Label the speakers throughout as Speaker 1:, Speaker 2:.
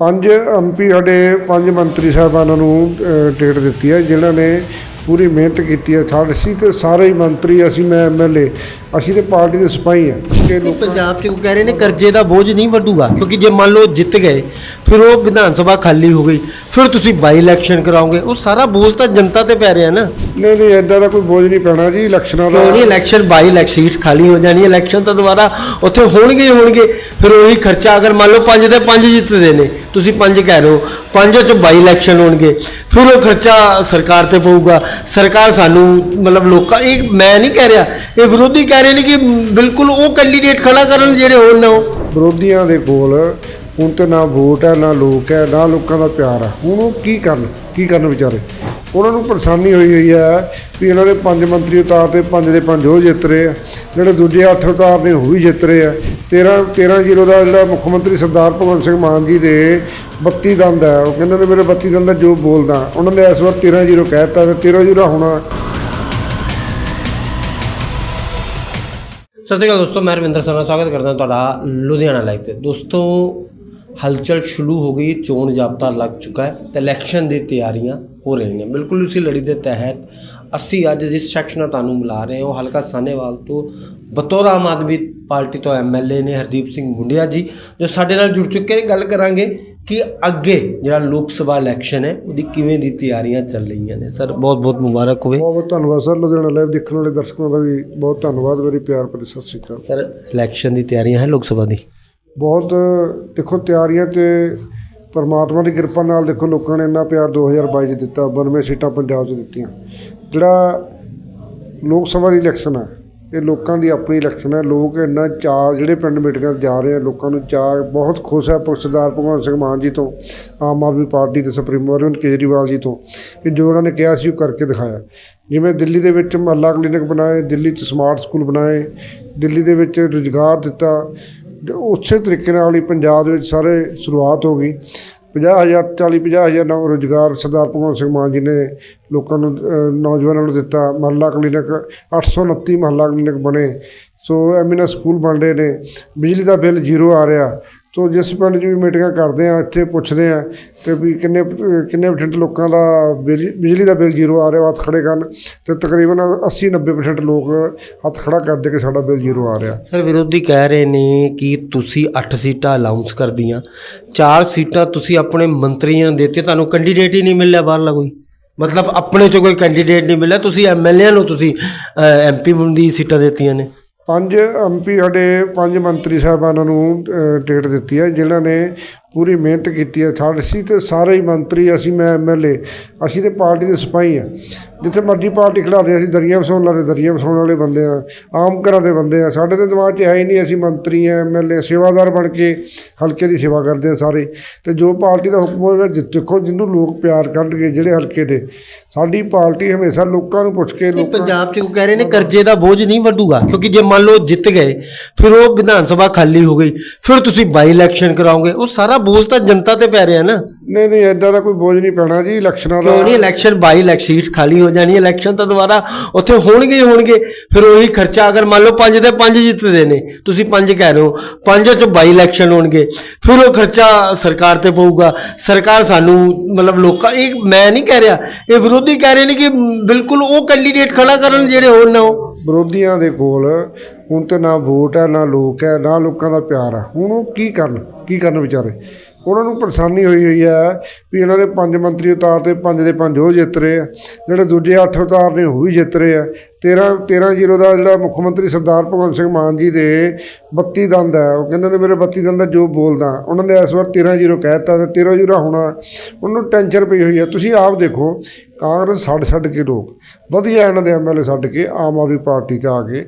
Speaker 1: ਪੰਜ ਐਮਪੀ ਸਾਡੇ ਪੰਜ ਮੰਤਰੀ ਸਾਹਿਬਾਨਾਂ ਨੂੰ ਟਿਕਟ ਦਿੱਤੀ ਹੈ ਜਿਨ੍ਹਾਂ ਨੇ ਪੂਰੀ ਮਿਹਨਤ ਕੀਤੀ ਹੈ। ਸਾਡੇ ਅਸੀਂ ਤੇ ਸਾਰੇ ਹੀ ਮੰਤਰੀ ਅਸੀਂ ਮੈਂ ਐਮਐਲਏ ਅਸੀਂ ਤੇ ਪਾਰਟੀ ਦੇ ਸਿਪਾਹੀ ਹਾਂ। ਕਿ ਲੋਕਾਂ
Speaker 2: ਪੰਜਾਬ 'ਚ ਉਹ ਕਹਿ ਰਹੇ ਨੇ ਕਰਜ਼ੇ ਦਾ ਬੋਝ ਨਹੀਂ ਵੱਡੂਗਾ ਕਿਉਂਕਿ ਜੇ ਮੰਨ ਲਓ ਜਿੱਤ ਗਏ ਫਿਰ ਉਹ ਵਿਧਾਨ ਸਭਾ ਖਾਲੀ ਹੋ ਗਈ ਫਿਰ ਤੁਸੀਂ ਬਾਈ ਇਲੈਕਸ਼ਨ ਕਰਾਓਗੇ ਉਹ ਸਾਰਾ ਬੋਝ ਤਾਂ ਜਨਤਾ ਤੇ ਪੈ ਰਿਹਾ ਨਾ।
Speaker 1: ਨਹੀਂ ਨਹੀਂ ਐਦਾਂ ਦਾ ਕੋਈ ਬੋਝ ਨਹੀਂ ਪੈਣਾ ਜੀ ਇਲੈਕਸ਼ਨਾਂ ਦਾ।
Speaker 2: ਕਿਉਂ ਨਹੀਂ ਇਲੈਕਸ਼ਨ ਬਾਈ ਇਲੈਕਸ਼ਨ ਸੀਟ ਖਾਲੀ ਹੋ ਜਾਣੀ ਇਲੈਕਸ਼ਨ ਤਾਂ ਦੁਬਾਰਾ ਉੱਥੇ ਹੋਣਗੇ ਹੀ ਹੋਣਗੇ। ਫਿਰ ਉਹੀ ਖਰਚਾ ਅਗਰ ਮੰਨ ਲਓ ਪੰਜ ਦੇ ਪੰਜ ਜਿੱਤਦੇ ਨੇ ਤੁਸੀਂ ਪੰਜ ਕਹਿ ਰਹੇ ਹੋ ਪੰਜ ਚ ਬਾਈ ਇਲੈਕਸ਼ਨ ਹੋਣਗੇ। ਫਿਰ ਉਹ ਖਰਚਾ ਸਰਕਾਰ ਤੇ ਪਊਗਾ। ਸਰਕਾਰ ਸਾਨੂੰ ਮਤਲਬ ਲੋਕਾਂ ਇਹ ਮੈਂ ਨਹੀਂ ਕਹਿ ਰਿਹਾ ਇਹ ਵਿਰੋਧੀ ਕਹਿ ਰਹੇ ਨੇ ਕਿ ਬਿਲਕੁਲ ਉਹ ਕੈਂਡੀਡੇਟ ਖੜਾ ਕਰਨ ਜਿਹੜੇ ਹੋਣ ਨਾ ਉਹ।
Speaker 1: ਵਿਰੋਧੀਆਂ ਦੇ ਕੋਲ ਹੁਣ ਤੇ ਨਾ ਵੋਟ ਹੈ ਨਾ ਲੋਕ ਹੈ ਨਾ ਲੋਕਾਂ ਦਾ ਪਿਆਰ ਹੈ। ਹੁਣ ਉਹ ਕੀ ਕਰਨ ਕੀ ਕਰਨ ਵਿਚਾਰੇ? ਉਹਨਾਂ ਨੂੰ ਪਰੇਸ਼ਾਨੀ ਹੋਈ ਹੋਈ ਹੈ ਵੀ ਇਹਨਾਂ ਨੇ ਪੰਜ ਮੰਤਰੀ ਉਤਾਰ ਤੇ ਪੰਜ ਦੇ ਪੰਜ ਉਹ ਜਿੱਤ ਰਹੇ ਆ। ਜਿਹੜੇ ਦੂਜੇ ਅੱਠ ਉਤਾਰਨੇ ਉਹ ਵੀ ਜਿੱਤ ਰਹੇ ਆ। 13 13 ਜ਼ੀਰੋ ਦਾ ਜਿਹੜਾ ਮੁੱਖ ਮੰਤਰੀ ਸਰਦਾਰ ਭਗਵੰਤ ਸਿੰਘ ਮਾਨ ਜੀ ਦੇ 32 ਦੰਦ ਹੈ ਉਹ ਕਹਿੰਦੇ ਨੇ ਮੇਰੇ 32 ਦੰਦ ਦਾ ਜੋ ਬੋਲਦਾ। ਉਹਨਾਂ ਨੇ ਇਸ ਵਾਰ 13 ਜ਼ੀਰੋ ਕਹਿਤਾ ਤੇ 13 ਜ਼ੀਰੋ ਹੋਣਾ
Speaker 2: ਸਤਿ ਸ਼੍ਰੀ ਅਕਾਲ ਦੋਸਤੋ, ਮੈਂ ਰਵਿੰਦਰ ਸਰਨਾ, ਸਵਾਗਤ ਕਰਦਾ ਤੁਹਾਡਾ ਲੁਧਿਆਣਾ ਲਾਈਵ ਤੇ। ਦੋਸਤੋ, ਹਲਚਲ ਸ਼ੁਰੂ ਹੋ ਗਈ, ਚੋਣ ਜਾਬਤਾ ਲੱਗ ਚੁੱਕਾ ਹੈ ਤੇ ਇਲੈਕਸ਼ਨ ਦੀ ਤਿਆਰੀਆਂ ਹੋ ਰਹੀਆਂ ਨੇ। ਬਿਲਕੁਲ ਉਸੇ ਲੜੀ ਦੇ ਤਹਿਤ ਅਸੀਂ ਅੱਜ ਜਿਸ ਸ਼ਖਸ ਨਾਲ ਤੁਹਾਨੂੰ ਮਿਲਾ ਰਹੇ ਹਾਂ ਉਹ ਹਲਕਾ ਸਾਨੇਵਾਲ ਤੋਂ ਬਤੌਰ ਆਮ ਆਦਮੀ ਪਾਰਟੀ ਤੋਂ ਐਮਐਲਏ ਨੇ ਹਰਦੀਪ ਸਿੰਘ ਮੁੰਡਿਆ ਜੀ ਜੋ ਸਾਡੇ ਨਾਲ ਜੁੜ ਚੁੱਕੇ ਨੇ। ਗੱਲ ਕਰਾਂਗੇ ਕਿ ਅੱਗੇ ਜਿਹੜਾ ਲੋਕ ਸਭਾ ਇਲੈਕਸ਼ਨ ਹੈ ਉਹਦੀ ਕਿਵੇਂ ਦੀ ਤਿਆਰੀਆਂ ਚੱਲ ਰਹੀਆਂ ਨੇ। ਸਰ ਬਹੁਤ ਬਹੁਤ ਮੁਬਾਰਕ ਹੋਵੇ।
Speaker 1: ਬਹੁਤ ਬਹੁਤ ਧੰਨਵਾਦ। ਸਰ ਲੁਧਿਆਣਾ ਲਾਈਵ ਦੇਖਣ ਵਾਲੇ ਦਰਸ਼ਕਾਂ ਦਾ ਵੀ ਬਹੁਤ ਧੰਨਵਾਦ। ਮੇਰੀ ਪਿਆਰ ਭਰੀ ਸਤਿ ਸ਼੍ਰੀ ਅਕਾਲ।
Speaker 2: ਸਰ ਇਲੈਕਸ਼ਨ ਦੀ ਤਿਆਰੀਆਂ ਹੈ ਲੋਕ ਸਭਾ ਦੀ?
Speaker 1: ਬਹੁਤ ਦੇਖੋ ਤਿਆਰੀਆਂ ਤੇ ਪਰਮਾਤਮਾ ਦੀ ਕਿਰਪਾ ਨਾਲ ਦੇਖੋ ਲੋਕਾਂ ਨੇ ਇੰਨਾ ਪਿਆਰ 2022 ਚ ਦਿੱਤਾ 92 ਸੀਟਾਂ ਪੰਜਾਬ 'ਚ ਦਿੱਤੀਆਂ। ਜਿਹੜਾ ਲੋਕ ਸਭਾ ਦੀ ਇਲੈਕਸ਼ਨ ਹੈ ਇਹ ਲੋਕਾਂ ਦੀ ਆਪਣੀ ਇਲੈਕਸ਼ਨ ਹੈ ਲੋਕ ਇੰਨਾ ਚਾਅ ਜਿਹੜੇ ਪਿੰਡ ਮੀਟਿੰਗਾਂ 'ਤੇ ਜਾ ਰਹੇ ਆ, ਲੋਕਾਂ ਨੂੰ ਚਾਅ ਬਹੁਤ ਖੁਸ਼ ਹੈ ਸਰਦਾਰ ਭਗਵੰਤ ਸਿੰਘ ਮਾਨ ਜੀ ਤੋਂ, ਆਮ ਆਦਮੀ ਪਾਰਟੀ ਦੇ ਸੁਪਰੀਮੋ ਅਰਵਿੰਦ ਕੇਜਰੀਵਾਲ ਜੀ ਤੋਂ ਕਿ ਜੋ ਉਹਨਾਂ ਨੇ ਕਿਹਾ ਸੀ ਉਹ ਕਰਕੇ ਦਿਖਾਇਆ। ਜਿਵੇਂ ਦਿੱਲੀ ਦੇ ਵਿੱਚ ਮਹੱਲਾ ਕਲੀਨਿਕ ਬਣਾਏ, ਦਿੱਲੀ 'ਚ ਸਮਾਰਟ ਸਕੂਲ ਬਣਾਏ, ਦਿੱਲੀ ਦੇ ਵਿੱਚ ਰੁਜ਼ਗਾਰ ਦਿੱਤਾ ਉਸੇ ਤਰੀਕੇ ਨਾਲ ਹੀ ਪੰਜਾਬ ਦੇ ਵਿੱਚ ਸਾਰੇ ਸ਼ੁਰੂਆਤ ਹੋ ਗਈ। 50000 40 50000 ਨੌ ਰੁਜ਼ਗਾਰ ਸਰਦਾਰ ਭਗਵੰਤ ਸਿੰਘ ਮਾਨ ਜੀ ਨੇ ਲੋਕਾਂ ਨੂੰ ਨੌਜਵਾਨਾਂ ਨੂੰ ਦਿੱਤਾ। ਮਹੱਲਾ ਕਲੀਨਿਕ 829 ਮਹੱਲਾ ਕਲੀਨਿਕ ਬਣੇ। ਸੋ ਐਮੀਨਾ ਸਕੂਲ ਬਣ ਰਹੇ ਨੇ। ਬਿਜਲੀ ਦਾ ਬਿੱਲ ਜ਼ੀਰੋ ਆ ਰਿਹਾ। ਸੋ ਜਿਸ ਪਿੰਡ 'ਚ ਵੀ ਮੀਟਿੰਗਾਂ ਕਰਦੇ ਆ, ਇੱਥੇ ਪੁੱਛਦੇ ਆ ਤੇ ਵੀ ਕਿੰਨੇ ਕਿੰਨੇ ਪਰਸੈਂਟ ਲੋਕਾਂ ਦਾ ਬਿਜਲੀ ਬਿਜਲੀ ਦਾ ਬਿੱਲ ਜ਼ੀਰੋ ਆ ਰਿਹਾ ਹੱਥ ਖੜੇ ਕਰਨ ਤੇ ਤਕਰੀਬਨ 80 90% ਲੋਕ ਹੱਥ ਖੜਾ ਕਰਦੇ ਕਿ ਸਾਡਾ ਬਿੱਲ ਜ਼ੀਰੋ ਆ ਰਿਹਾ।
Speaker 2: ਸਰ ਵਿਰੋਧੀ ਕਹਿ ਰਹੇ ਨੇ ਕਿ ਤੁਸੀਂ 8 ਸੀਟਾਂ ਅਲਾਉਂਸ ਕਰਦੀਆਂ 4 ਸੀਟਾਂ ਤੁਸੀਂ ਆਪਣੇ ਮੰਤਰੀਆਂ ਨੂੰ ਦਿੱਤੇ ਤੁਹਾਨੂੰ ਕੈਂਡੀਡੇਟ ਹੀ ਨਹੀਂ ਮਿਲਿਆ ਬਾਹਰਲਾ ਕੋਈ। ਮਤਲਬ ਆਪਣੇ ਚੋਂ ਕੋਈ ਕੈਂਡੀਡੇਟ ਨਹੀਂ ਮਿਲਿਆ, ਤੁਸੀਂ ਐਮਐਲਏ ਨੂੰ ਤੁਸੀਂ ਐਮਪੀ ਦੀ ਸੀਟਾਂ ਦਿੱਤੀਆਂ ਨੇ।
Speaker 1: ਪੰਜ ਐਮਪੀ ਸਾਡੇ ਪੰਜ ਮੰਤਰੀ ਸਾਹਿਬਾਨਾਂ ਨੂੰ ਟਿਕਟ ਦਿੱਤੀ ਹੈ, ਜਿਨ੍ਹਾਂ ਨੇ ਪੂਰੀ ਮਿਹਨਤ ਕੀਤੀ ਹੈ। ਸਾਡੇ, ਅਸੀਂ ਤੇ ਸਾਰੇ ਹੀ ਮੰਤਰੀ, ਅਸੀਂ ਮੈਂ ਐਮਐਲਏ ਅਸੀਂ ਤੇ ਪਾਰਟੀ ਦੇ ਸਿਪਾਹੀ ਹਾਂ। ਜਿੱਥੇ ਮਰਜ਼ੀ ਪਾਰਟੀ ਖੜਾਦੇ ਅਸੀਂ ਦਰੀਆਂ ਵਸਾਉਣ ਵਾਲੇ ਦਰੀਆਂ ਵਸਾਉਣ ਵਾਲੇ ਬੰਦੇ ਆ ਆਮ ਘਰਾਂ ਦੇ ਬੰਦੇ ਆ। ਸਾਡੇ ਤੇ ਦਿਮਾਗ 'ਚ ਹੈ ਹੀ ਨਹੀਂ ਅਸੀਂ ਮੰਤਰੀ ਆ ਐਮਐਲਏ ਸੇਵਾਦਾਰ ਬਣ ਕੇ ਹਲਕੇ ਦੀ ਸੇਵਾ ਕਰਦੇ ਆ ਸਾਰੇ। ਤੇ ਜੋ ਪਾਰਟੀ ਦਾ ਹੁਕਮ ਹੋਏਗਾ ਦੇਖੋ ਜਿਹਨੂੰ ਲੋਕ ਪਿਆਰ ਕਰਨਗੇ ਜਿਹੜੇ ਹਲਕੇ ਦੇ। ਸਾਡੀ ਪਾਰਟੀ ਹਮੇਸ਼ਾ ਲੋਕਾਂ ਨੂੰ ਪੁੱਛ ਕੇ ਲੋਕਾਂ
Speaker 2: ਪੰਜਾਬ 'ਚ ਕਹਿ ਰਹੇ ਨੇ ਕਰਜ਼ੇ ਦਾ ਬੋਝ ਨਹੀਂ ਵੱਡੂਗਾ ਕਿਉਂਕਿ ਜੇ ਮੰਨ ਲਓ ਜਿੱਤ ਗਏ ਫਿਰ ਉਹ ਵਿਧਾਨ ਸਭਾ ਖਾਲੀ ਹੋ ਗਈ ਫਿਰ ਤੁਸੀਂ ਬਾਈ ਇਲੈਕਸ਼ਨ ਕਰਾਓਗੇ ਉਹ ਸਾਰਾ ਬੋਝ ਤਾਂ ਜਨਤਾ ਤੇ ਪੈ ਰਿਹਾ ਨਾ।
Speaker 1: ਨਹੀਂ ਨਹੀਂ ਐਦਾਂ ਦਾ ਕੋਈ ਬੋਝ ਨਹੀਂ ਪੈਣਾ ਜੀ ਇਲੈਕਸ਼ਨਾਂ ਦਾ
Speaker 2: ਕਿਉਂ ਨਹੀਂ? ਇਲੈਕਸ਼ਨ ਬਾਈ ਇਲੈਕਸ਼ਨ ਸੀਟ ਖਾਲੀ ਹੋ ਜਾਣੀ ਇਲੈਕਸ਼ਨ ਤਾਂ ਦੁਬਾਰਾ ਉੱਥੇ ਹੋਣਗੇ ਹੀ ਹੋਣਗੇ। ਫਿਰ ਉਹੀ ਖਰਚਾ ਅਗਰ ਮੰਨ ਲਓ ਪੰਜ ਦੇ ਪੰਜ ਜਿੱਤਦੇ ਨੇ ਤੁਸੀਂ ਪੰਜ ਕਹਿ ਰਹੇ ਹੋ ਪੰਜ ਚ ਬਾਈ ਇਲੈਕਸ਼ਨ ਹੋਣਗੇ ਫਿਰ ਉਹ ਖਰਚਾ ਸਰਕਾਰ ਤੇ ਪਊਗਾ। ਸਰਕਾਰ ਸਾਨੂੰ ਮਤਲਬ ਲੋਕਾਂ ਇਹ ਮੈਂ ਨਹੀਂ ਕਹਿ ਰਿਹਾ ਇਹ ਵਿਰੋਧੀ ਕਹਿ ਰਹੇ ਨੇ ਕਿ ਬਿਲਕੁਲ ਉਹ ਕੈਂਡੀਡੇਟ ਖੜਾ ਕਰਨ ਜਿਹੜੇ ਹੋਣ ਨਾ ਉਹ।
Speaker 1: ਵਿਰੋਧੀਆਂ ਦੇ ਕੋਲ ਹੁਣ ਤੇ ਨਾ ਵੋਟ ਹੈ ਨਾ ਲੋਕ ਹੈ ਨਾ ਲੋਕਾਂ ਦਾ ਪਿਆਰ ਹੈ। ਹੁਣ ਉਹ ਕੀ ਕਰਨ ਕੀ ਕਰਨ ਵਿਚਾਰੇ? ਉਹਨਾਂ ਨੂੰ ਪਰੇਸ਼ਾਨੀ ਹੋਈ ਹੋਈ ਹੈ ਵੀ ਇਹਨਾਂ ਦੇ ਪੰਜ ਮੰਤਰੀ ਉਤਾਰ ਤੇ ਪੰਜ ਦੇ ਪੰਜ ਉਹ ਜਿੱਤ ਰਹੇ ਆ। ਜਿਹੜੇ ਦੂਜੇ ਅੱਠ ਉਤਾਰ ਨੇ ਉਹ ਵੀ ਜਿੱਤ ਰਹੇ ਆ। 13 13 ਜ਼ੀਰੋ ਦਾ ਜਿਹੜਾ ਮੁੱਖ ਮੰਤਰੀ ਸਰਦਾਰ ਭਗਵੰਤ ਸਿੰਘ ਮਾਨ ਜੀ ਦੇ 32 ਦੰਦ ਹੈ, ਉਹ ਕਹਿੰਦੇ ਨੇ ਮੇਰੇ 32 ਦੰਦ ਦਾ ਜੋ ਬੋਲਦਾ, ਉਹਨਾਂ ਨੇ ਇਸ ਵਾਰ 13 ਜ਼ੀਰੋ ਕਹਿਤਾ ਤੇ 13 ਜ਼ੀਰੋ ਹੋਣਾ ਉਹਨੂੰ ਟੈਨਸ਼ਨ ਪਈ ਹੋਈ ਹੈ। ਤੁਸੀਂ ਆਪ ਦੇਖੋ, ਕਾਂਗਰਸ ਛੱਡ ਛੱਡ ਕੇ ਲੋਕ, ਵਧੀਆ ਇਹਨਾਂ ਦੇ ਐਮਐਲਏ ਛੱਡ ਕੇ ਆਮ ਆਦਮੀ ਪਾਰਟੀ 'ਚ ਆ ਕੇ,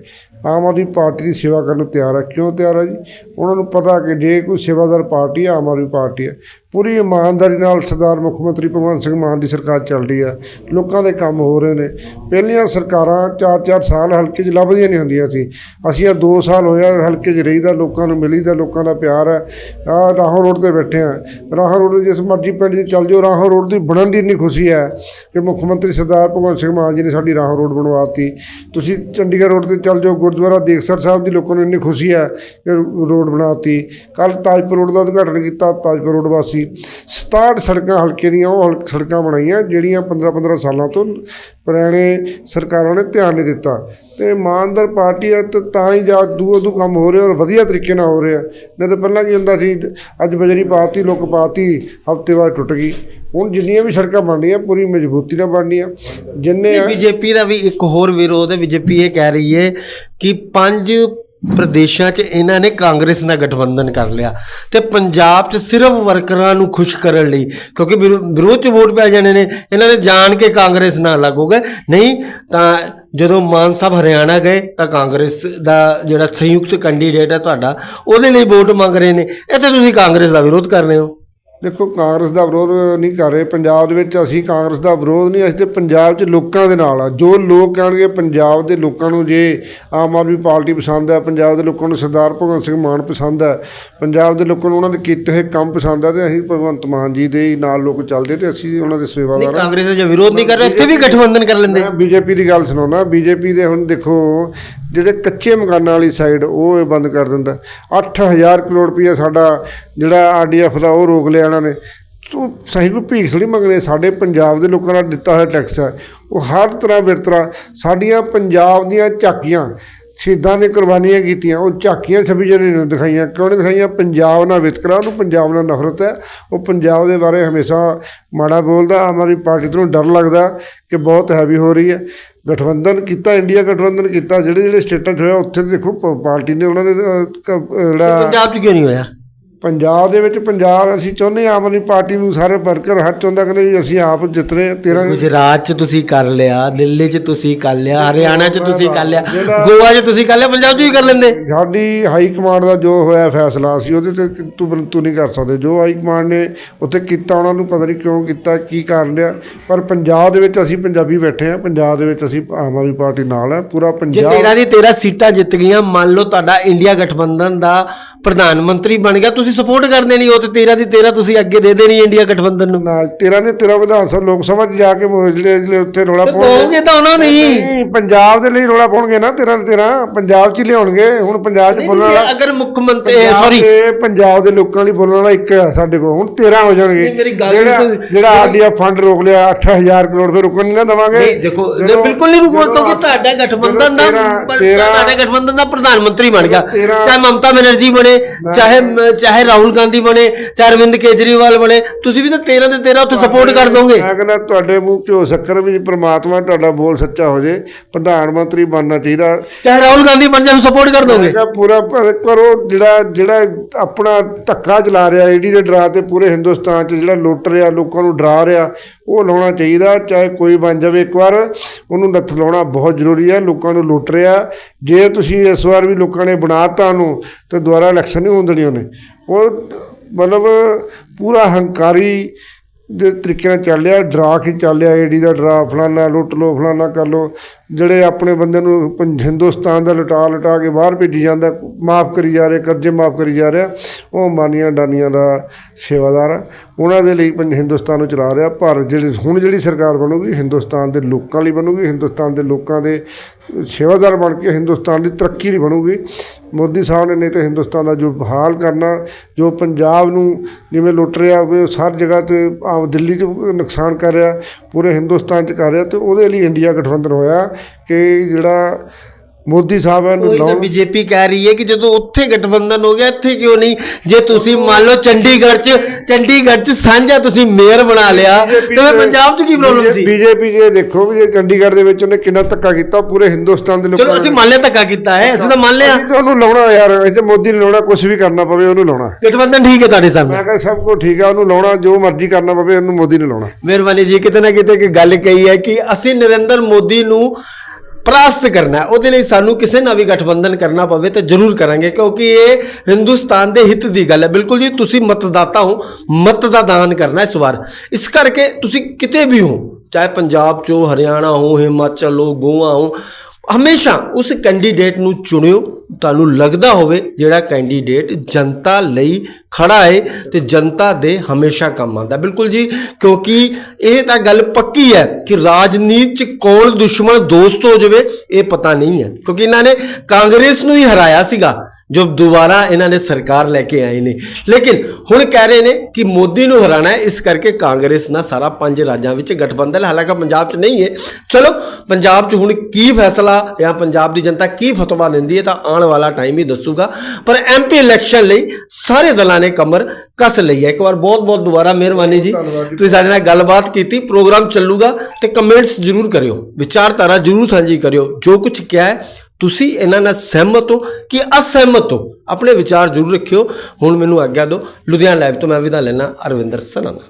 Speaker 1: ਆਮ ਆਦਮੀ ਪਾਰਟੀ ਦੀ ਸੇਵਾ ਕਰਨ ਨੂੰ ਤਿਆਰ ਹੈ। ਕਿਉਂ ਤਿਆਰ ਹੈ ਜੀ? ਉਹਨਾਂ ਨੂੰ ਪਤਾ ਕਿ ਜੇ ਕੋਈ ਸੇਵਾਦਾਰ ਪਾਰਟੀ ਆਮ ਆਦਮੀ ਪਾਰਟੀ ਹੈ ਪੂਰੀ ਇਮਾਨਦਾਰੀ ਨਾਲ ਸਰਦਾਰ ਮੁੱਖ ਮੰਤਰੀ ਭਗਵੰਤ ਸਿੰਘ ਮਾਨ ਦੀ ਸਰਕਾਰ ਚੱਲਦੀ ਹੈ ਲੋਕਾਂ ਦੇ ਕੰਮ ਹੋ ਰਹੇ ਨੇ। ਪਹਿਲੀਆਂ ਸਰਕਾਰਾਂ 4-4 ਸਾਲ ਹਲਕੇ 'ਚ ਲੱਭਦੀਆਂ ਨਹੀਂ ਹੁੰਦੀਆਂ ਸੀ। ਅਸੀਂ ਆ 2 ਸਾਲ ਹੋਇਆ ਹਲਕੇ 'ਚ ਰਹੀਦਾ, ਲੋਕਾਂ ਨੂੰ ਮਿਲੀਦਾ, ਲੋਕਾਂ ਦਾ ਪਿਆਰ ਹੈ ਆ ਰਾਹੋਂ ਰੋਡ ਤੇ ਬੈਠੇ ਆ। ਰਾਹੋਂ ਰੋਡ ਜਿਸ ਮਰਜ਼ੀ ਪਿੰਡ 'ਚ ਚੱਲ ਜਾਓ, ਰਾਹੋਂ ਰੋਡ ਦੀ ਬਣਨ ਦੀ ਇੰਨੀ ਖੁਸ਼ੀ ਹੈ ਕਿ ਮੁੱਖ ਮੰਤਰੀ ਸਰਦਾਰ ਭਗਵੰਤ ਸਿੰਘ ਮਾਨ ਜੀ ਨੇ ਸਾਡੀ ਰਾਹੋਂ ਰੋਡ ਬਣਵਾਤੀ। ਤੁਸੀਂ ਚੰਡੀਗੜ੍ਹ ਰੋਡ ਤੇ ਚੱਲ ਜਾਓ, ਗੁਰਦੁਆਰਾ ਦੇਖਸਰ ਸਾਹਿਬ ਦੀ ਲੋਕਾਂ ਨੂੰ ਇੰਨੀ ਖੁਸ਼ੀ ਹੈ ਕਿ ਰੋਡ ਬਣਾਤੀ। ਕੱਲ ਤਾਜਪੁਰ ਰੋਡ ਦਾ ਉਦਘਾਟਨ ਕੀਤਾ, ਤਾਜਪੁਰ ਰੋਡ ਵਾਸੀ 67 ਸੜਕਾਂ ਹਲਕੇ ਦੀਆਂ ਉਹ ਹਲਕ- ਸੜਕਾਂ ਬਣਾਈਆਂ ਜਿਹੜੀਆਂ 15-15 ਸਾਲਾਂ ਤੋਂ ਪੁਰਾਣੇ ਸਰਕਾਰਾਂ ਨੇ ਧਿਆਨ ਨਹੀਂ ਦਿੱਤਾ। ਤੇ ਇਮਾਨਦਾਰ ਪਾਰਟੀ ਹੈ ਤੇ ਹੀ ਜਾ ਦੂ ਦੂ ਕੰਮ ਹੋ ਰਿਹਾ ਔਰ ਵਧੀਆ ਤਰੀਕੇ ਨਾਲ ਹੋ ਰਿਹਾ। ਨਹੀਂ ਤਾਂ ਪਹਿਲਾਂ ਕੀ ਹੁੰਦਾ ਸੀ ਅੱਜ ਬਜਰੀ ਪਾਤੀ ਲੋਕ ਪਾਤੀ ਹਫ਼ਤੇ ਬਾਅਦ ਟੁੱਟ ਗਈ। ਹੁਣ ਜਿੰਨੀਆਂ ਵੀ ਸੜਕਾਂ ਬਣਨੀਆਂ ਪੂਰੀ ਮਜ਼ਬੂਤੀ ਨਾਲ ਬਣਨੀਆਂ ਜਿੰਨੇ ਆ
Speaker 2: ਬੀਜੇਪੀ ਦਾ ਵੀ ਇੱਕ ਹੋਰ ਵਿਰੋਧ ਹੈ। ਬੀਜੇਪੀ ਇਹ ਕਹਿ ਰਹੀ ਹੈ ਕਿ ਪੰਜ ਪ੍ਰਦੇਸ਼ਾਂ 'ਚ ਇਹਨਾਂ ਨੇ ਕਾਂਗਰਸ ਨਾਲ ਗਠਬੰਧਨ ਕਰ ਲਿਆ ਤੇ ਪੰਜਾਬ 'ਚ ਸਿਰਫ ਵਰਕਰਾਂ ਨੂੰ ਖੁਸ਼ ਕਰਨ ਲਈ, ਕਿਉਂਕਿ ਵਿਰੋ- ਵਿਰੋਧ 'ਚ ਵੋਟ ਪੈ ਜਾਣੇ ਨੇ, ਇਹਨਾਂ ਨੇ ਜਾਣ ਕੇ ਕਾਂਗਰਸ ਨਾਲ ਅਲੱਗ ਹੋ ਗਏ। ਨਹੀਂ, ਤਾਂ ਜਦੋਂ ਮਾਨ ਸਾਹਿਬ ਹਰਿਆਣਾ ਗਏ, ਤਾਂ ਕਾਂਗਰਸ ਦਾ ਜਿਹੜਾ ਸੰਯੁਕਤ ਕੈਂਡੀਡੇਟ ਹੈ ਤੁਹਾਡਾ, ਉਹਦੇ ਲਈ ਵੋਟ ਮੰਗ ਰਹੇ ਨੇ। ਇੱਥੇ ਤੁਸੀਂ ਕਾਂਗਰਸ ਦਾ ਵਿਰੋਧ ਕਰ ਰਹੇ ਹੋ।
Speaker 1: ਦੇਖੋ ਕਾਂਗਰਸ ਦਾ ਵਿਰੋਧ ਨਹੀਂ ਕਰ ਰਹੇ। ਪੰਜਾਬ ਦੇ ਵਿੱਚ ਅਸੀਂ ਕਾਂਗਰਸ ਦਾ ਵਿਰੋਧ ਨਹੀਂ ਅਸੀਂ ਤੇ ਪੰਜਾਬ 'ਚ ਲੋਕਾਂ ਦੇ ਨਾਲ ਆ। ਜੋ ਲੋਕ ਕਹਿਣਗੇ ਪੰਜਾਬ ਦੇ ਲੋਕਾਂ ਨੂੰ ਜੇ ਆਮ ਆਦਮੀ ਪਾਰਟੀ ਪਸੰਦ ਹੈ ਪੰਜਾਬ ਦੇ ਲੋਕਾਂ ਨੂੰ ਸਰਦਾਰ ਭਗਵੰਤ ਸਿੰਘ ਮਾਨ ਪਸੰਦ ਹੈ ਪੰਜਾਬ ਦੇ ਲੋਕਾਂ ਨੂੰ ਉਹਨਾਂ ਦੇ ਕੀਤੇ ਹੋਏ ਕੰਮ ਪਸੰਦ ਹੈ ਤੇ ਅਸੀਂ ਭਗਵੰਤ ਮਾਨ ਜੀ ਦੇ ਨਾਲ ਲੋਕ ਚੱਲਦੇ ਤੇ ਅਸੀਂ ਉਹਨਾਂ ਦੇ
Speaker 2: ਨਹੀਂ
Speaker 1: ਸੇਵਾਦਾਰ ਹਾਂ
Speaker 2: ਕਾਂਗਰਸ ਦਾ ਵਿਰੋਧ ਨਹੀਂ ਕਰ ਰਹੇ ਇੱਥੇ ਵੀ ਗਠਬੰਧਨ ਕਰ ਲੈਂਦੇ।
Speaker 1: ਬੀਜੇਪੀ ਦੀ ਗੱਲ ਸੁਣਾਉਣਾ ਬੀਜੇਪੀ ਦੇ ਹੁਣ ਦੇਖੋ ਜਿਹੜੇ ਕੱਚੇ ਮਕਾਨਾਂ ਵਾਲੀ ਸਾਈਡ ਉਹ ਇਹ ਬੰਦ ਕਰ ਦਿੰਦਾ। 8000 ਕਰੋੜ ਰੁਪਈਆ ਸਾਡਾ ਜਿਹੜਾ ਆਰਡੀਐਫ ਦਾ ਉਹ ਰੋਕ ਲਿਆ ਇਹਨਾਂ ਨੇ। ਤੋ ਸਹੀ ਕੋਈ ਭੀਖ ਥੋੜੀ ਮੰਗਦੇ, ਸਾਡੇ ਪੰਜਾਬ ਦੇ ਲੋਕਾਂ ਨਾਲ ਦਿੱਤਾ ਹੋਇਆ ਟੈਕਸ ਹੈ। ਉਹ ਹਰ ਤਰ੍ਹਾਂ ਵਿਰਤਰਾ ਸਾਡੀਆਂ ਪੰਜਾਬ ਦੀਆਂ ਝਾਕੀਆਂ, ਸ਼ਹੀਦਾਂ ਨੇ ਕੁਰਬਾਨੀਆਂ ਕੀਤੀਆਂ, ਉਹ ਝਾਕੀਆਂ 26 ਜਣੇ ਨੂੰ ਦਿਖਾਈਆਂ। ਕਿਉਂ ਨਹੀਂ ਦਿਖਾਈਆਂ? ਪੰਜਾਬ ਨਾਲ ਵਿਤਕਰਾ, ਉਹਨੂੰ ਪੰਜਾਬ ਨਾਲ ਨਫ਼ਰਤ ਹੈ। ਉਹ ਪੰਜਾਬ ਦੇ ਬਾਰੇ ਹਮੇਸ਼ਾ ਮਾੜਾ ਬੋਲਦਾ, ਆਮ ਆਦਮੀ ਪਾਰਟੀ ਤੋਂ ਡਰ ਲੱਗਦਾ ਕਿ ਬਹੁਤ ਹੈਵੀ ਹੋ ਰਹੀ ਹੈ। ਗਠਬੰਧਨ ਕੀਤਾ ਇੰਡੀਆ ਗਠਬੰਧਨ ਕੀਤਾ ਜਿਹੜੇ ਜਿਹੜੇ ਸਟੇਟਾਂ 'ਚ ਹੋਇਆ ਉੱਥੇ ਦੇਖੋ ਪ- ਪਾਰਟੀ ਨੇ ਉਹਨਾਂ ਦੇ ਅਹ, ਕ- ਅਹ, ਜਿਹੜਾ
Speaker 2: ਪੰਜਾਬ 'ਚ ਕਿਉਂ ਨਹੀਂ ਹੋਇਆ?
Speaker 1: ਪੰਜਾਬ ਦੇ ਵਿੱਚ ਪੰਜਾਬ ਅਸੀਂ ਚਾਹੁੰਦੇ ਆਮ ਆਦਮੀ ਪਾਰਟੀ ਨੂੰ ਸਾਰੇ ਵਰਕਰ ਹਰ ਚਾਹੁੰਦਾ ਕਹਿੰਦੇ ਵੀ ਅਸੀਂ ਆਪ ਜਿੱਤਨੇ 13
Speaker 2: ਗੁਜਰਾਤ 'ਚ ਤੁਸੀਂ ਕਰ ਲਿਆ ਦਿੱਲੀ 'ਚ ਤੁਸੀਂ ਕਰ ਲਿਆ ਹਰਿਆਣਾ 'ਚ ਤੁਸੀਂ ਕਰ ਲਿਆ ਗੋਆ 'ਚ ਤੁਸੀਂ ਕਰ ਲਿਆ ਪੰਜਾਬ 'ਚ ਵੀ ਕਰ ਲੈਂਦੇ।
Speaker 1: ਸਾਡੀ ਹਾਈ ਕਮਾਂਡ ਦਾ ਜੋ ਹੋਇਆ ਫੈਸਲਾ ਅਸੀਂ ਉਹਦੇ ਤੇ ਤੂੰ ਤੂੰ ਨਹੀਂ ਕਰ ਸਕਦੇ। ਜੋ ਹਾਈ ਕਮਾਂਡ ਨੇ ਉੱਥੇ ਕੀਤਾ ਉਹਨਾਂ ਨੂੰ ਪਤਾ ਨਹੀਂ ਕਿਉਂ ਕੀਤਾ ਕੀ ਕਾਰਨ ਰਿਹਾ ਪਰ ਪੰਜਾਬ ਦੇ ਵਿੱਚ ਅਸੀਂ ਪੰਜਾਬੀ ਬੈਠੇ ਹਾਂ ਪੰਜਾਬ ਦੇ ਵਿੱਚ ਅਸੀਂ ਆਮ ਆਦਮੀ ਪਾਰਟੀ ਨਾਲ ਹੈ ਪੂਰਾ
Speaker 2: ਜੇ
Speaker 1: ਪੰਜਾਬ
Speaker 2: 13 ਦੀ 13 ਸੀਟਾਂ ਜਿੱਤ ਗਈਆਂ ਮੰਨ ਲਓ ਤੁਹਾਡਾ ਇੰਡੀਆ ਗਠਬੰਧਨ ਦਾ ਪ੍ਰਧਾਨ ਮੰਤਰੀ ਬਣ ਗਿਆ ਤੁਸੀਂ ਸਪੋਰਟ ਕਰ ਦੇਣੀ ਉਹ ਤੇ 13 ਦੀ 13 ਤੁਸੀਂ ਅੱਗੇ ਦੇ ਦੇਣੀ ਇੰਡੀਆ ਗਠਬੰਧਨ ਨੂੰ।
Speaker 1: ਨਾਲ 13 ਨੇ 13 ਵਿਧਾਨ ਸਭਾ ਲੋਕ ਸਭਾ 'ਚ ਜਾ ਕੇ ਉਹ ਜਿਹੜੇ ਜਿਹੜੇ ਉੱਥੇ ਰੌਲਾ ਪਾਉਣਗੇ।
Speaker 2: ਪਾਉਂਗੇ ਤਾਂ ਉਹਨਾਂ ਨੂੰ ਹੀ
Speaker 1: ਨਹੀਂ ਪੰਜਾਬ ਦੇ ਲਈ ਰੌਲਾ ਪਾਉਣਗੇ ਨਾ 13 ਦੇ 13 ਪੰਜਾਬ 'ਚ ਹੀ ਲਿਆਉਣਗੇ ਹੁਣ ਪੰਜਾਬ 'ਚ ਬੋਲਣ ਵਾਲਾ
Speaker 2: ਅਗਰ ਮੁੱਖ ਮੰਤਰੀ ਸੌਰੀ
Speaker 1: ਪੰਜਾਬ ਦੇ ਲੋਕਾਂ ਲਈ ਬੋਲਣ ਵਾਲਾ ਇੱਕ ਹੈ ਸਾਡੇ ਕੋਲ ਹੁਣ 13 ਹੋ ਜਾਣਗੇ।
Speaker 2: ਨਹੀਂ, ਮੇਰੀ ਗੱਲ
Speaker 1: ਜਿਹੜਾ
Speaker 2: ਨਹੀਂ
Speaker 1: ਜਿਹੜਾ ਆਰਡੀਐਫ ਫੰਡ ਰੋਕ ਲਿਆ 8000 ਕਰੋੜ ਫਿਰ ਰੁਕਣ ਨਹੀਂ ਦਵਾਂਗੇ।
Speaker 2: ਨਹੀਂ ਦੇਖੋ ਬਿਲਕੁਲ ਨਹੀਂ ਰੁਕੋ ਕਿਉਂਕਿ ਤੁਹਾਡਾ ਗਠਬੰਧਨ ਦਾ ਤੁਹਾਡਾ ਗਠਬੰਧਨ ਦਾ ਪ੍ਰਧਾਨ ਮੰਤਰੀ ਬਣ ਗਿਆ।
Speaker 1: ਤੇਰਾਂ-
Speaker 2: ਚਾਹੇ ਮਮਤਾ ਬੈਨਰਜੀ ਬਣੇ ਚਾਹੇ ਚਾਹੇ ਰਾਹੁਲ ਗਾਂਧੀ ਬਣੇ ਚਾਹੇ ਅਰਵਿੰਦ ਕੇਜਰੀਵਾਲ ਬਣੇ ਤੁਸੀਂ ਵੀ ਤਾਂ 13 ਦੇ 13 ਉੱਥੇ ਸਪੋਰਟ ਕਰ ਦੋਗੇ।
Speaker 1: ਮੈਂ ਕਹਿੰਦਾ ਤੁਹਾਡੇ ਮੂੰਹ ਘਿਓ ਸ਼ੱਕਰ ਵੀ ਪ੍ਰਮਾਤਮਾ ਤੁਹਾਡਾ ਬੋਲ ਸੱਚਾ ਹੋ ਜੇ ਪ੍ਰਧਾਨ ਮੰਤਰੀ ਬਣਨਾ ਚਾਹੀਦਾ।
Speaker 2: ਚਾਹੇ ਰਾਹੁਲ ਗਾਂਧੀ ਬਣ ਜਾਵੇ ਸਪੋਰਟ ਕਰ ਦੋਗੇ।
Speaker 1: ਹੈਗਾ ਪੂਰਾ ਪਰ ਕਰੋ ਜਿਹੜਾ ਜਿਹੜਾ ਆਪਣਾ ਧੱਕਾ ਚਲਾ ਰਿਹਾ ਈਡੀ ਦੇ ਡਰਾ ਤੇ ਪੂਰੇ ਹਿੰਦੁਸਤਾਨ 'ਚ ਜਿਹੜਾ ਲੁੱਟ ਰਿਹਾ ਲੋਕਾਂ ਨੂੰ ਡਰਾ ਰਿਹਾ ਉਹ ਲਾਉਣਾ ਚਾਹੀਦਾ ਚਾਹੇ ਕੋਈ ਬਣ ਜਾਵੇ ਇੱਕ ਵਾਰ ਉਹਨੂੰ ਨੱਥ ਲਾਉਣਾ ਬਹੁਤ ਜ਼ਰੂਰੀ ਹੈ ਲੋਕਾਂ ਨੂੰ ਲੁੱਟ ਰਿਹਾ। ਜੇ ਤੁਸੀਂ ਇਸ ਵਾਰ ਵੀ ਲੋਕਾਂ ਨੇ ਬਣਾਤਾ ਉਹਨੂੰ ਤੇ ਦੁਬਾਰਾ ਇਲੈਕਸ਼ਨ ਨਹੀਂ ਹੋਣ ਦੇਣੀ ਉਹਨੇ। ਉਹ ਮਤਲਬ ਪੂਰਾ ਹੰਕਾਰੀ ਦੇ ਤਰੀਕੇ ਨਾਲ ਚੱਲ ਰਿਹਾ ਡਰਾ ਕੇ ਚੱਲ ਰਿਹਾ, ਏਡੀ ਦਾ ਡਰਾ ਫਲਾਨਾ ਲੁੱਟ ਲਓ, ਫਲਾਨਾ ਕਰ ਲਓ। ਜਿਹੜੇ ਆਪਣੇ ਬੰਦੇ ਨੂੰ ਪੰ- ਹਿੰਦੁਸਤਾਨ ਦਾ ਲੁਟਾ ਲਟਾ ਕੇ ਬਾਹਰ ਭੇਜੀ ਜਾਂਦਾ, ਮਾਫ ਕਰੀ ਜਾ ਰਹੇ, ਕਰਜ਼ੇ ਮਾਫ ਕਰੀ ਜਾ ਰਿਹਾ, ਉਹ ਮਾਨੀਆਂ ਡਾਨੀਆਂ ਦਾ ਸੇਵਾਦਾਰ ਆ। ਉਹਨਾਂ ਦੇ ਲਈ ਪੰਜ ਹਿੰਦੁਸਤਾਨ ਨੂੰ ਚਲਾ ਰਿਹਾ, ਪਰ ਜਿਹੜੀ ਹੁਣ ਜਿਹੜੀ ਸਰਕਾਰ ਬਣੂਗੀ, ਹਿੰਦੁਸਤਾਨ ਦੇ ਲੋਕਾਂ ਲਈ ਬਣੂਗੀ, ਹਿੰਦੁਸਤਾਨ ਦੇ ਲੋਕਾਂ ਦੇ ਸੇਵਾਦਾਰ ਬਣ ਕੇ ਹਿੰਦੁਸਤਾਨ ਦੀ ਤਰੱਕੀ ਲਈ ਬਣੂਗੀ। ਮੋਦੀ ਸਾਹਿਬ ਨੇ ਨਹੀਂ ਤਾਂ ਹਿੰਦੁਸਤਾਨ ਦਾ ਜੋ ਬਹਾਲ ਕਰਨਾ, ਜੋ ਪੰਜਾਬ ਨੂੰ ਜਿਵੇਂ ਲੁੱਟ ਰਿਹਾ ਹੋਵੇ ਉਸ ਹਰ ਜਗ੍ਹਾ ਤੇ ਆਮ ਦਿੱਲੀ 'ਚ ਨੁਕਸਾਨ ਕਰ ਰਿਹਾ, ਪੂਰੇ ਹਿੰਦੁਸਤਾਨ 'ਚ ਕਰ ਰਿਹਾ, ਤੇ ਉਹਦੇ ਲਈ ਇੰਡੀਆ ਗਠਬੰਧਨ ਹੋਇਆ। ਕਿ ਜਿਹੜਾ ਮੋਦੀ ਸਾਹਿਬ ਹੈ ਨੂੰ ਲਾਉਣ।
Speaker 2: ਬੀਜੇਪੀ ਕਹਿ ਰਹੀ ਹੈ ਕਿ ਜਦੋਂ ਉੱਥੇ ਗਠਬੰਧਨ ਹੋ ਗਿਆ ਇੱਥੇ ਕਿਉਂ ਨਹੀਂ? ਜੇ ਤੁਸੀਂ ਮੰਨ ਲਓ ਚੰਡੀਗੜ੍ਹ 'ਚ ਚੰਡੀਗੜ੍ਹ 'ਚ ਸਾਂਝਾ ਤੁਸੀਂ ਮੇਅਰ ਬਣਾ ਲਿਆ ਤੇ ਫਿਰ ਪੰਜਾਬ 'ਚ ਕੀ ਪ੍ਰੋਬਲਮ ਸੀ?
Speaker 1: ਬੀਜੇਪੀ ਜੇ ਦੇਖੋ ਵੀ ਜੇ ਚੰਡੀਗੜ੍ਹ ਦੇ ਵਿੱਚ ਉਹਨੇ ਕਿੰਨਾ ਧੱਕਾ ਕੀਤਾ ਪੂਰੇ ਹਿੰਦੁਸਤਾਨ ਦੇ ਲੋਕਾਂ
Speaker 2: ਚਲੋ ਅਸੀਂ ਮੰਨ ਲਿਆ ਧੱਕਾ ਕੀਤਾ ਹੈ ਅਸੀਂ ਤਾਂ ਮੰਨ ਲਿਆ।
Speaker 1: ਅਸੀਂ ਤਾਂ ਉਹਨੂੰ ਲਾਉਣਾ ਯਾਰ 'ਚ ਮੋਦੀ ਨੇ ਲਾਉਣਾ ਕੁਝ ਵੀ ਕਰਨਾ ਪਵੇ ਉਹਨੂੰ ਲਾਉਣਾ।
Speaker 2: ਗਠਬੰਧਨ ਠੀਕ ਹੈ ਤੁਹਾਡੇ ਸਾਹਮਣੇ।
Speaker 1: ਮੈਂ ਕਹਿੰਦਾ ਸਭ ਕੁਝ ਠੀਕ ਆ ਉਹਨੂੰ ਲਾਉਣਾ ਜੋ ਮਰਜ਼ੀ ਕਰਨਾ ਪਵੇ ਉਹਨੂੰ ਮੋਦੀ ਨੇ ਲਾਉਣਾ।
Speaker 2: ਮਿਹਰਬਾਨੀ ਜੀ ਕਿਤੇ ਨਾ ਕਿਤੇ ਇੱਕ ਗੱਲ ਕਹੀ ਹੈ ਕਿ ਅਸੀਂ ਨਰਿੰਦਰ ਮੋਦੀ ਨੂੰ ਪਰਾਸਤ ਕਰਨਾ ਉਹਦੇ ਲਈ ਸਾਨੂੰ ਕਿਸੇ ਨਾਲ ਵੀ ਗਠਬੰਧਨ ਕਰਨਾ ਪਵੇ ਤਾਂ ਜ਼ਰੂਰ ਕਰਾਂਗੇ, ਕਿਉਂਕਿ ਇਹ ਹਿੰਦੁਸਤਾਨ ਦੇ ਹਿੱਤ ਦੀ ਗੱਲ ਹੈ। ਬਿਲਕੁਲ ਜੀ, ਤੁਸੀਂ ਮਤਦਾਤਾ ਹੋ, ਮਤ ਦਾ ਦਾਨ ਕਰਨਾ ਇਸ ਵਾਰ। ਇਸ ਕਰਕੇ ਤੁਸੀਂ ਕਿਤੇ ਵੀ ਹੋ, ਚਾਹੇ ਪੰਜਾਬ ਚੋਂ ਹਰਿਆਣਾ ਹੋ, ਹਿਮਾਚਲ ਹੋ, ਗੋਆ ਹੋ, ਹਮੇਸ਼ਾ ਉਸ ਕੈਂਡੀਡੇਟ ਨੂੰ ਚੁਣਿਓ। ਤੁਹਾਨੂੰ ਲੱਗਦਾ ਹੋਵੇ ਜਿਹੜਾ ਕੈਂਡੀਡੇਟ ਜਨਤਾ ਲਈ ਖੜਾ ਹੈ ਤੇ ਜਨਤਾ ਦੇ ਹਮੇਸ਼ਾ ਕੰਮ ਆਉਂਦਾ। ਬਿਲਕੁਲ ਜੀ, ਕਿਉਂਕਿ ਇਹ ਤਾਂ ਗੱਲ ਪੱਕੀ ਹੈ ਕਿ ਰਾਜਨੀਤ ਚ ਕੌਣ ਦੁਸ਼ਮਣ ਦੋਸਤ ਹੋ ਜਾਵੇ, ਇਹ ਪਤਾ ਨਹੀਂ ਹੈ। ਕਿਉਂਕਿ ਇਹਨਾਂ ਨੇ ਕਾਂਗਰਸ ਨੂੰ ਹੀ ਹਰਾਇਆ ਸੀਗਾ, ਜੋ ਦੁਬਾਰਾ ਇਹਨਾਂ ਨੇ ਸਰਕਾਰ ਲੈ ਕੇ ਆਏ ਨੇ। ਲੇਕਿਨ ਹੁਣ ਕਹਿ ਰਹੇ ਨੇ ਕਿ ਮੋਦੀ ਨੂੰ ਹਰਾਣਾ ਹੈ, ਇਸ ਕਰਕੇ ਕਾਂਗਰਸ ਨਾਲ ਸਾਰਾ ਪੰਜ ਰਾਜਾਂ ਵਿੱਚ ਗਠਬੰਧਨ, ਹਾਲਾਂਕਿ ਪੰਜਾਬ 'ਚ ਨਹੀਂ ਹੈ। ਚਲੋ, ਪੰਜਾਬ 'ਚ ਹੁਣ ਕੀ ਫੈਸਲਾ ਜਾਂ ਪੰਜਾਬ ਦੀ ਜਨਤਾ ਕੀ ਫਤਵਾ ਦਿੰਦੀ ਹੈ ਤਾਂ ਆਉਣ ਵਾਲਾ ਟਾਈਮ ਹੀ ਦੱਸੂਗਾ। ਪਰ ਐਮਪੀ ਇਲੈਕਸ਼ਨ ਲਈ ਸਾਰੇ ਦਲਾਂ ਨੇ ਕਮਰ ਕੱਸ ਲਈ ਹੈ। ਇੱਕ ਵਾਰ ਬਹੁਤ ਬਹੁਤ ਦੁਬਾਰਾ ਮਿਹਰਬਾਨੀ
Speaker 1: ਜੀ।
Speaker 2: ਤੁਸੀਂ ਸਾਡੇ ਨਾਲ ਗੱਲਬਾਤ ਕੀਤੀ ਪ੍ਰੋਗਰਾਮ ਚੱਲੂਗਾ ਤੇ ਕਮੈਂਟਸ ਜ਼ਰੂਰ ਕਰਿਓ ਵਿਚਾਰਧਾਰਾ ਜ਼ਰੂਰ ਸਾਂਝੀ ਕਰਿਓ। ਜੋ ਕੁਝ ਕਿਹਾ ਹੈ ਤੁਸੀਂ ਇਹਨਾਂ ਨਾਲ ਸਹਿਮਤ ਹੋ ਕਿ ਅਸਹਿਮਤ ਹੋ ਆਪਣੇ ਵਿਚਾਰ ਜ਼ਰੂਰ ਰੱਖਿਓ। ਹੁਣ ਮੈਨੂੰ ਆਗਿਆ ਦਿਓ। ਲੁਧਿਆਣਾ ਲਾਈਵ ਤੋਂ ਮੈਂ ਵਿਦਾ ਲੈਣਾ ਅਰਵਿੰਦਰ ਸਨਾਨਾ